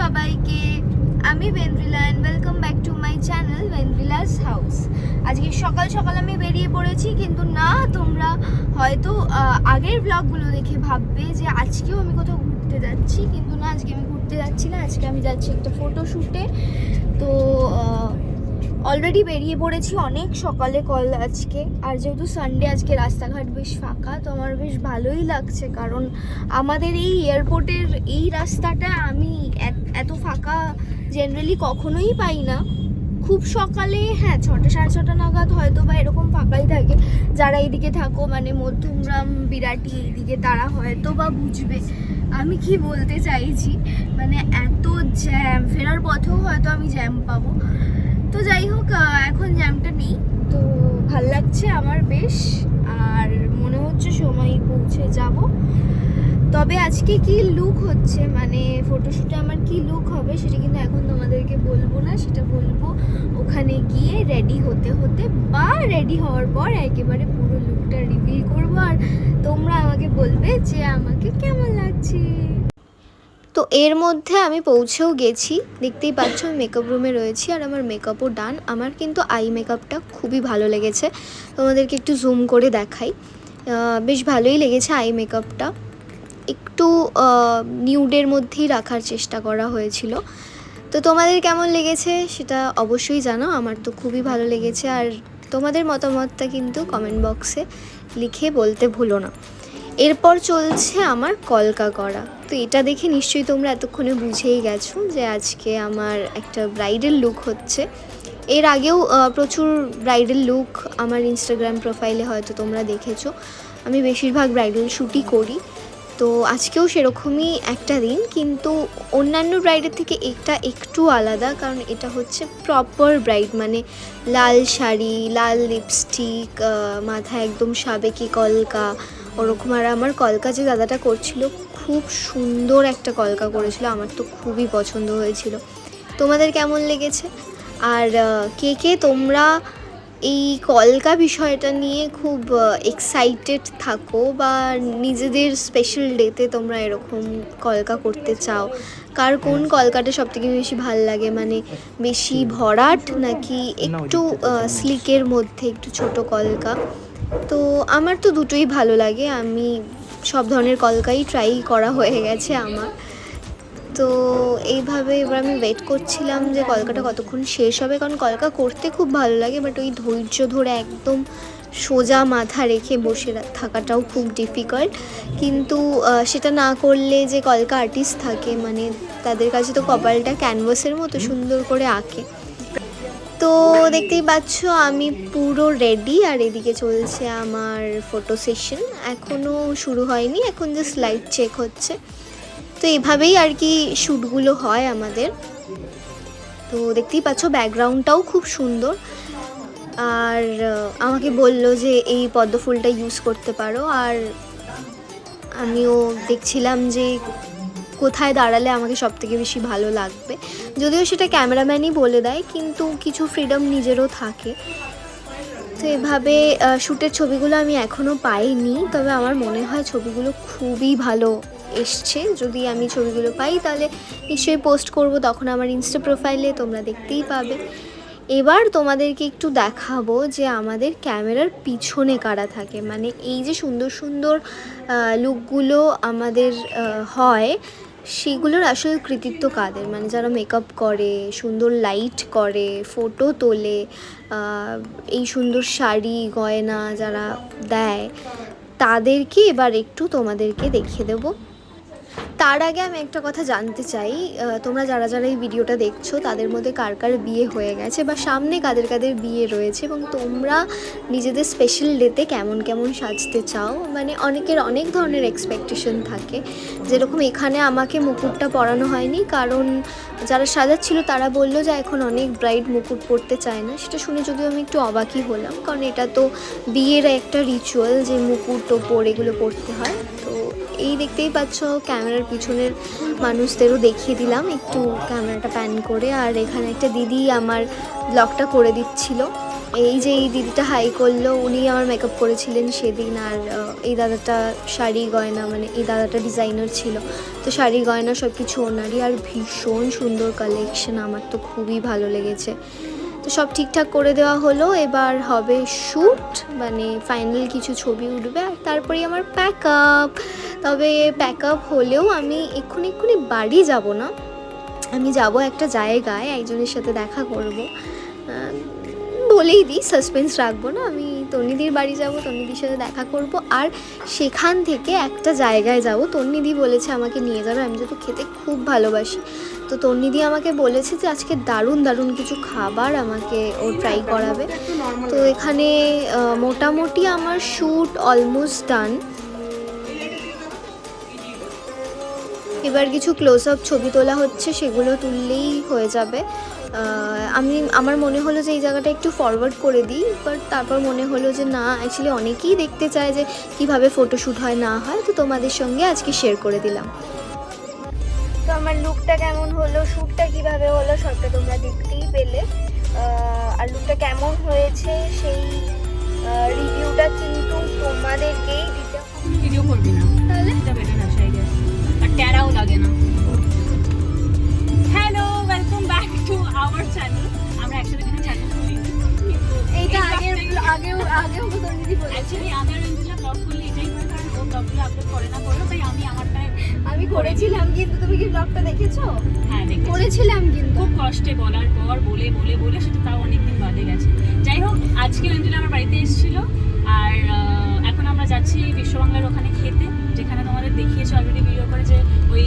সবাইকে। আমি Vendrila and welcome back to my channel Vendrila's house আজকে সকাল সকাল আমি বেরিয়ে পড়েছি, কিন্তু না, তোমরা হয়তো আগের ব্লগগুলো দেখে ভাববে যে আজকেও আমি কোথাও ঘুরতে যাচ্ছি, কিন্তু না, আজকে আমি ঘুরতে যাচ্ছি না, আজকে আমি যাচ্ছি একটা ফটোশ্যুটে তো অলরেডি বেরিয়ে পড়েছি অনেক সকালে কল আজকে। আর যেহেতু সানডে আজকে রাস্তাঘাট বেশ ফাঁকা, তো আমার বেশ ভালোই লাগছে কারণ আমাদের এই এয়ারপোর্টের এই রাস্তাটা আমি এত- ফাঁকা জেনারেলি কখনোই পাই না। খুব সকালে হ্যাঁ ছটা, সাড়ে ছটা নাগাদ হয়তো বা এরকম ফাঁকাই থাকে। যারা এইদিকে থাকো মানে মধ্যমগ্রাম, বিরাটি এইদিকে, তারা হয়তো বা বুঝবে। আমি কি বলতে চাইছি? মানে এত জ্যাম ফেরার পথেও হয়তো আমি জ্যাম পাবো। তো যাই হোক এখন জ্যামটা নেই। তো ভালো লাগছে আমার বেশ, আর মনে হচ্ছে সময় পৌঁছে যাব। তবে আজকে কি লুক হচ্ছে? মানে ফটোশ্যুটে আমার কি লুক হবে সেটা কিন্তু এখন তোমাদেরকে বলব না, সেটা বলব ওখানে গিয়ে রেডি হতে হতে বা রেডি হওয়ার পর একেবারে পুরো লুকটা রিভিল করব। আর তোমরা আমাকে বলবে যে আমাকে কেমন লাগছে। তো এর মধ্যে আমি পৌঁছেও গেছি। দেখতেই পাচ্ছ, আমি মেকআপ রুমে রয়েছি আর আমার মেকআপও ডান আমার কিন্তু আই মেকআপটা খুবই ভালো লেগেছে। তোমাদেরকে একটু জুম করে দেখাই। বেশ ভালোই লেগেছে আই মেকআপটা একটু নিউডের মধ্যেই রাখার চেষ্টা করা হয়েছিল। তো তোমাদের কেমন লেগেছে সেটা অবশ্যই জানো আমার তো খুবই ভালো লেগেছে। আর তোমাদের মতামতটা কিন্তু কমেন্ট বক্সে লিখে বলতে ভুলো না। এরপর চলছে আমার কলকা করা তো এটা দেখে নিশ্চয়ই তোমরা এতক্ষণে বুঝেই গেছো যে আজকে আমার একটা ব্রাইডাল লুক হচ্ছে। এর আগেও প্রচুর ব্রাইডাল লুক আমার ইনস্টাগ্রাম প্রোফাইলে হয়তো তোমরা দেখেছ। আমি বেশিরভাগ ব্রাইডাল শ্যুটই করি। তো আজকেও সেরকমই একটা দিন, কিন্তু অন্যান্য ব্রাইডের থেকে এটা একটু আলাদা, কারণ এটা হচ্ছে প্রপার ব্রাইড মানে লাল শাড়ি, লাল লিপস্টিক মাথায় একদম সাবেকি কলকা ওরকম, আর আমার কলকা যে দাদাটা করছিল, খুব সুন্দর একটা কলকা করেছিল, আমার তো খুবই পছন্দ হয়েছিল। তোমাদের কেমন লেগেছে? আর কে কে তোমরা এই কলকা বিষয়টা নিয়ে খুব এক্সাইটেড থাকো বা নিজেদের স্পেশাল ডেতে তোমরা এরকম কলকা করতে চাও। কার কোন কলকাটা সব থেকে বেশি ভালো লাগে? মানে বেশি ভরাট নাকি একটু স্লিকের মধ্যে একটু ছোট কলকা? তো আমার তো দুটোই ভালো লাগে। আমি সব ধরনের কলকাই ট্রাই করা হয়ে গেছে আমার। তো এইভাবে এবার আমি ওয়েট করছিলাম যে কলকাটা কতক্ষণ শেষ হবে কারণ কলকা করতে খুব ভালো লাগে বাট ওই ধৈর্য ধরে একদম সোজা মাথা রেখে বসে থাকাটাও খুব ডিফিকাল্ট কিন্তু সেটা না করলে যে কলকা আর্টিস্ট থাকে মানে তাদের কাছে তো কপালটা ক্যানভাসের মতো সুন্দর করে আঁকে। তো দেখতেই পাচ্ছ আমি পুরো রেডি আর এদিকে চলছে আমার ফটো সেশন এখনও শুরু হয়নি এখন জাস্ট লাইট চেক হচ্ছে। তো এভাবেই আর কি শ্যুটগুলো হয় আমাদের। তো দেখতেই পাচ্ছ, ব্যাকগ্রাউন্ডটাও খুব সুন্দর। আর আমাকে বলল যে এই পদ্ম ফুলটা ইউজ করতে পারো। আর আমিও দেখছিলাম যে কোথায় দাঁড়ালে আমাকে সব থেকে বেশি ভালো লাগবে। যদিও সেটা ক্যামেরাম্যানই বলে দেয়, কিন্তু কিছু ফ্রিডম নিজেরও থাকে। তো এভাবে শ্যুটের ছবিগুলো আমি এখনও পাইনি, তবে আমার মনে হয় ছবিগুলো খুবই ভালো এসছে। যদি আমি ছবিগুলো পাই, তাহলে নিশ্চয়ই পোস্ট করব তখন আমার ইনস্টা প্রোফাইলে তোমরা দেখতেই পাবে। এবার তোমাদেরকে একটু দেখাবো যে আমাদের ক্যামেরার পিছনে কারা থাকে। মানে এই যে সুন্দর সুন্দর লুকগুলো আমাদের হয়, সেগুলোর আসল কৃতিত্ব কাদের? মানে যারা মেকআপ করে, সুন্দর লাইট করে ফটো তোলে এই সুন্দর শাড়ি, গয়না যারা দেয়, তাদেরকে এবার একটু তোমাদেরকে দেখিয়ে দেবো। তার আগে আমি একটা কথা জানতে চাই তোমরা যারা যারা এই ভিডিওটা দেখছ, তাদের মধ্যে কার কার বিয়ে হয়ে গেছে বা সামনে কাদের কাদের বিয়ে রয়েছে এবং তোমরা নিজেদের স্পেশাল ডেতে কেমন কেমন সাজতে চাও? মানে অনেকের অনেক ধরনের এক্সপেকটেশন থাকে। যেরকম এখানে আমাকে মুকুটটা পরানো হয়নি, কারণ যারা সাজাচ্ছিল তারা বলল যে এখন অনেক ব্রাইড মুকুট পরতে চায় না। সেটা শুনে যদিও আমি একটু অবাকই হলাম, কারণ এটা তো বিয়ের একটা রিচুয়াল যে মুকুট টোপর এগুলো পরতে হয়। এই দেখতেই পাচ্ছ, ক্যামেরার পিছনের মানুষদেরও দেখিয়ে দিলাম একটু ক্যামেরাটা প্যান করে। আর এখানে একটা দিদি আমার ব্লগটা করে দিচ্ছিল। এই যে এই দিদিটা হাই করল, উনি আমার মেকআপ করেছিলেন সেদিন। আর এই দাদাটা শাড়ি, গয়না মানে এই দাদাটা ডিজাইনার ছিল। তো শাড়ি, গয়না সব কিছু ওনারই। আর ভীষণ সুন্দর কালেকশন আমার তো খুবই ভালো লেগেছে। তো সব ঠিকঠাক করে দেওয়া হলো। এবার হবে শ্যুট মানে ফাইনাল কিছু ছবি উঠবে আর তারপরে আমার প্যাক আপ তবে প্যাক আপ হলেও আমি এক্ষুনি এক্ষুনি বাড়ি যাব না। আমি যাব একটা জায়গায়, একজনের সাথে দেখা করব। বলেই দিই সাসপেন্স রাখব না। আমি তন্নিদির বাড়ি যাব তন্নিদির সাথে দেখা করব আর সেখান থেকে একটা জায়গায় যাব। তন্নিদি বলেছে আমাকে নিয়ে যাবে আমি যেহেতু খেতে খুব ভালোবাসি। তো তন্নিদি আমাকে বলেছে যে আজকে দারুণ দারুণ কিছু খাবার আমাকে ও ট্রাই করাবে। তো এখানে মোটামুটি আমার শ্যুট অলমোস্ট ডান এবার কিছু ক্লোজ আপ ছবি তোলা হচ্ছে সেগুলো তুললেই হয়ে যাবে। আমি আমার মনে হলো যে এই জায়গাটা একটু ফরওয়ার্ড করে দিই বাট তারপর মনে হলো যে না অ্যাকচুয়ালি অনেকেই দেখতে চায় যে কীভাবে ফটোশ্যুট হয় না হয় তো তোমাদের সঙ্গে আজকে শেয়ার করে দিলাম। তো আমার লুকটা কেমন হলো শ্যুটটা কীভাবে হলো সবটা তোমরা দেখতেই পেলে। আর লুকটা কেমন হয়েছে সেই রিভিউটা কিন্তু তোমাদেরকেই দিতে হবে। ভিডিও করবি না। তাহলে? এটা বেটার আছে আই গেস আর ট্যারাও লাগে না। টু আওয়ার চ্যানেল আমরা একসাথে কোনো চ্যানেল খুলি। এইটা আগের আগেও আগেও তো দিদি বলেছে অ্যাকচুয়ালি আমি আর ব্লগ করলে এটাই হয় কারণ ও ব্লগগুলো আপলোড করে না করল তাই আমি আমারটায় আমি করেছিলাম কিন্তু তুমি কি ব্লগটা দেখেছ? হ্যাঁ দেখেছি। করেছিলাম কিন্তু। খুব কষ্টে বলার পর বলে বলে বলে সেটা তাও অনেকদিন বাদে গেছে। যাই হোক আজকে অঞ্জলি আমার বাড়িতে এসেছিল আর এখন আমরা যাচ্ছি বিশ্ববাংলার ওখানে খেতে যেখানে তোমাদের দেখিয়েছে অলরেডি ভিডিও করে যে ওই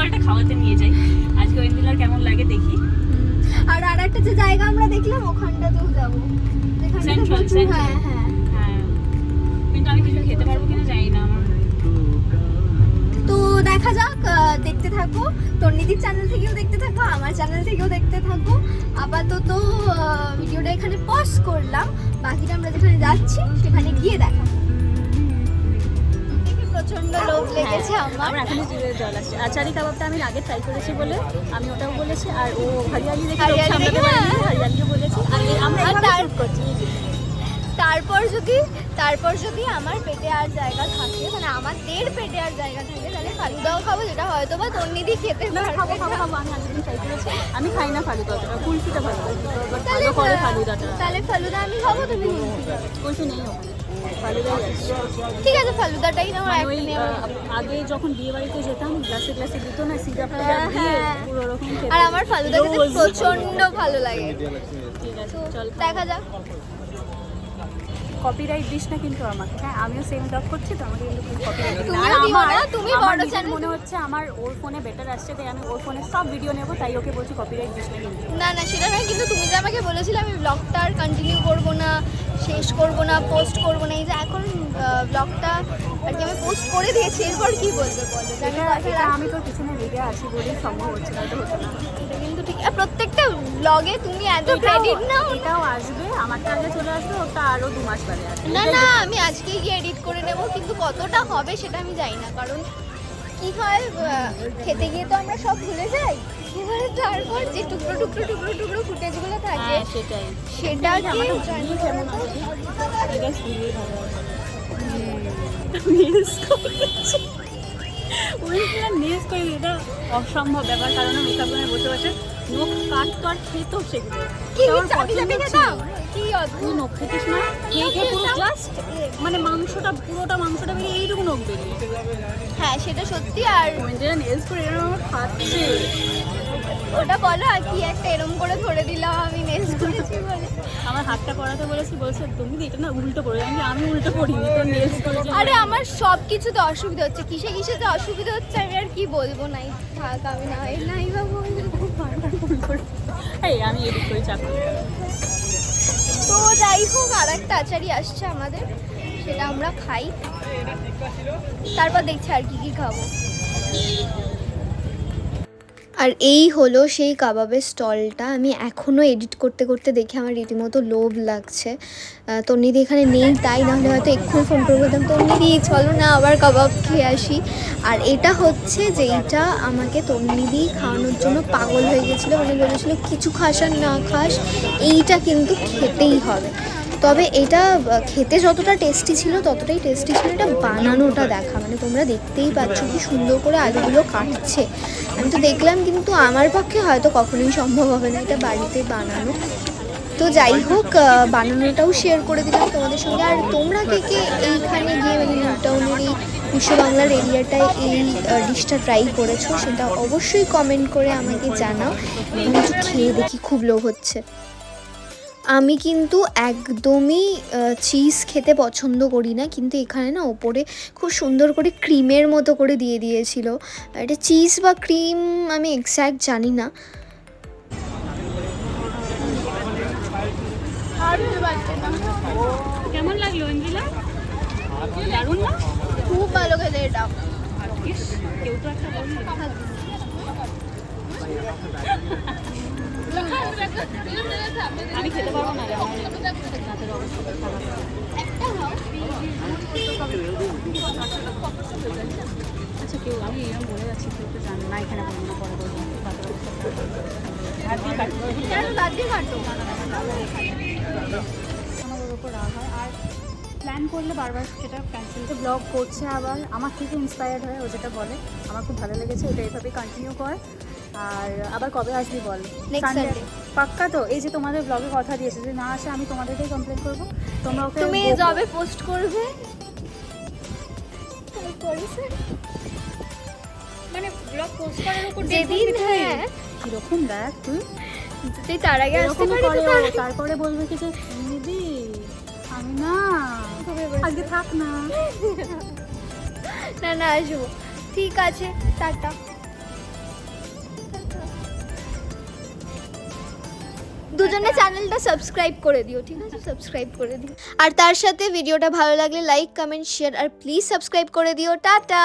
পটাটো খাওয়াতে নিয়ে যাই। আজকে অঞ্জলার কেমন লাগে দেখি। আর আরেকটা যে জায়গা আমরা দেখলাম ওখানটাতেও যাব। Central, হ্যাঁ হ্যাঁ। হ্যাঁ। কিন্তু আমি কিছু খেতে পারব কিনা জানি না আমার। তো দেখা যাক দেখতে থাকো। তন্নিদির চ্যানেল থেকেও দেখতে থাকো আমার চ্যানেল থেকেও দেখতে থাকো। আপাতত ভিডিওটা এখানে পজ করলাম। বাকিটা আমরা যেখানে যাচ্ছি সেখানে গিয়ে দেখাবো। দেখে প্রচণ্ড লোভ লেগেছে আমার। আমার এখনও জিভে জল আসছে। আচারি কাবাবটা আমি আগে ট্রাই করেছি বলে আমি ওটাও বলেছি আর ও হরিয়ালি দেখে লোক। হরিয়ালিও বলেছি। আর আমরা তার- করছি। তারপর যদি তারপর যদি আমার পেটে আর জায়গা থাকে মানে আমাদের পেটে আর জায়গা থাকে তাহলে ফালুদাও খাব যেটা হয়তো বা তন্নিদি খেতে না খাব খাব খাব আমি আগের ট্রাই করেছি। আমি খাই না ফালুদা অতটা কুলফিটা ভালো লাগে। তাহলে ফালুদাটা। তাহলে ফালুদা আমি খাব তুমি কুলফি নেই ওখানে। ঠিক আছে ফালুদাটাই তোমার মানে একটা নেওয়া। আগে যখন বিয়ে বাড়িতে যেতাম গ্লাসে গ্লাসে দিত না সিরাপ হ্যাঁ, দিয়ে হ্যাঁ। পুরো ওরকম আর আমার ফালুদা খেতে প্রচণ্ড ভালো লাগে। ঠিক আছে চল দেখা যাক। কপিরাইট দিস না কিন্তু আমাকে। হ্যাঁ আমিও সেম জব করছি তো আমাকে কিন্তু কপিরাইট না। আর আমার তুমি বড় মনে হচ্ছে আমার ওর ফোনে বেটার আসছে তাই আমি ওর ফোনে সব ভিডিও নেব তাই ওকে বলছি কপিরাইট দিস না কিন্তু। না না সেটা নয় কিন্তু তুমি যে আমাকে বলেছিলে আমি ব্লগটা আর কন্টিনিউ করব না শেষ করব না পোস্ট করব না এই যে এখন ব্লগটা আর কি আমি পোস্ট করে দিয়েছি এরপর কি বলবে বলো? আমি তোর পিছনে লেগে আছি বলেই সম্ভব হচ্ছে না কিন্তু ঠিক প্রত্যেকটা ব্লগে তুমি এত ক্রেডিট নাও এটাও আসবে আমারটা আগে চলে আসবে ওটা আরও দু মাস পরে আসবে। না না আমি আজকেই গিয়ে এডিট করে নেব কিন্তু কতটা হবে সেটা আমি জানি না কারণ কি হয় খেতে গিয়ে তো আমরা সব ভুলে যাই। এবারে তারপর যে টুকরো টুকরো টুকরো টুকরো ফুটেজগুলো থাকে হ্যাঁ সেটাই। করে দিই, এটা অসম্ভব ব্যাপার কারণ মেকআপ রুমে বসে বসে নখ কাট কাট খেত সেগুলো। কি অদ্ভুত। নখ খেতিস না? খেয়ে পুরো জাস্ট মানে মাংসটা পুরোটা মাংসটা বেরিয়ে এইটুকু নখ বেরিয়ে হ্যাঁ সেটা সত্যি আর ওয়েন্ডেরা নেলস করে এরকম আমার খাচ্ছে। ওটা বলো আর কি একটা এরম করে ধরে দিলাম আমি করেছি বলে। আমার হাতটা পড়াতে বলেছি বলছে তুমি তো এটা না উল্টো করে আমি আমি উল্টো করিনি তোর নেলস করেছি আরে আমার সব কিছুতে অসুবিধা হচ্ছে। কিসে কিসেতে অসুবিধা হচ্ছে আমি আর কি বলব? নাই থাক আমি না নাই বা বলব এই আমি এডিট করি চাকরি তো যাই হোক আর একটা আচারি আসছে আমাদের, সেটা আমরা খাই। তারপর দেখছি আর কি কি খাব। আর এই হলো সেই কাবাবের স্টলটা। আমি এখনও এডিট করতে করতে দেখে আমার রীতিমতো লোভ লাগছে। তন্নিদি এখানে নেই, তাই নাহলে হয়তো এক্ষুনি ফোন করে বলতাম তন্নিদি চলো না, আবার কাবাব খেয়ে আসি। আর এটা হচ্ছে যে যেইটা আমাকে তন্নিদি খাওয়ানোর জন্য পাগল হয়ে গেছিল। মানে বলেছিল কিছু খাস আর না খাস, এইটা কিন্তু খেতেই হবে। তবে এটা খেতে যতটা টেস্টি ছিল, ততটাই টেস্টি ছিল এটা বানানোটা দেখা। মানে তোমরা দেখতেই পাচ্ছ কি সুন্দর করে আলুগুলো কাটছে। আমি তো দেখলাম কিন্তু আমার পক্ষে হয়তো কখনোই সম্ভব হবে না এটা বাড়িতে বানানো। তো যাই হোক বানানোটাও শেয়ার করে দিলাম তোমাদের সঙ্গে। আর তোমরা কে কে এইখানে গিয়ে মানে নিউ টাউনের এই বিশ্ব বাংলার এরিয়াটায় এই ডিশটা ট্রাই করেছ, সেটা অবশ্যই কমেন্ট করে আমাকে জানাও। খেয়ে দেখি, খুব লোভ হচ্ছে। আমি কিন্তু একদমই চিজ খেতে পছন্দ করি না কিন্তু এখানে না ওপরে খুব সুন্দর করে ক্রিমের মতো করে দিয়ে দিয়েছিল। এটা চিজ বা ক্রিম আমি এক্স্যাক্ট জানি না। কেমন লাগল অঞ্জিলা? দারুণ না? খুব ভালো খেতে এটা। কেউ তো একটা বলল। আমি খেতে পারব না দাঁতের অবস্থা আচ্ছা কেউ আমি এরকম বলে যাচ্ছি কেউ তো জানে না এখানে বলব না পরে বলব আমার ওর উপর রাগ হয় আর প্ল্যান করলে বারবার সেটা ক্যান্সেল ব্লগ করছে আবার আমার থেকে ইন্সপায়ার্ড হয় ও যেটা বলে আমার খুব ভালো লেগেছে ওটা এইভাবে কন্টিনিউ কর আর আবার কবে আসবি বল. পাক্কা তো? এই যে তোমাদের ব্লগে কথা দিয়েছে যে না আসে আমি তোমাদেরকেই কমপ্লেন করব। তোমরা ওকে তুমি। যবে পোস্ট করবে। মানে ব্লগ পোস্ট করার উপর যেদিন হ্যাঁ। কীরকম দেখ তুই? তুই তার আগে আসতে পারি তারপরে বলবে কি যে দিদি আমি না। আজকে থাক না। না না আসব। ঠিক আছে টাটা। দুজনে চ্যানেলটা সাবস্ক্রাইব করে দিও, ঠিক আছে? সাবস্ক্রাইব করে দিও। আর তার সাথে ভিডিওটা ভালো লাগলে লাইক কমেন্ট শেয়ার আর প্লিজ সাবস্ক্রাইব করে দিও। টাটা!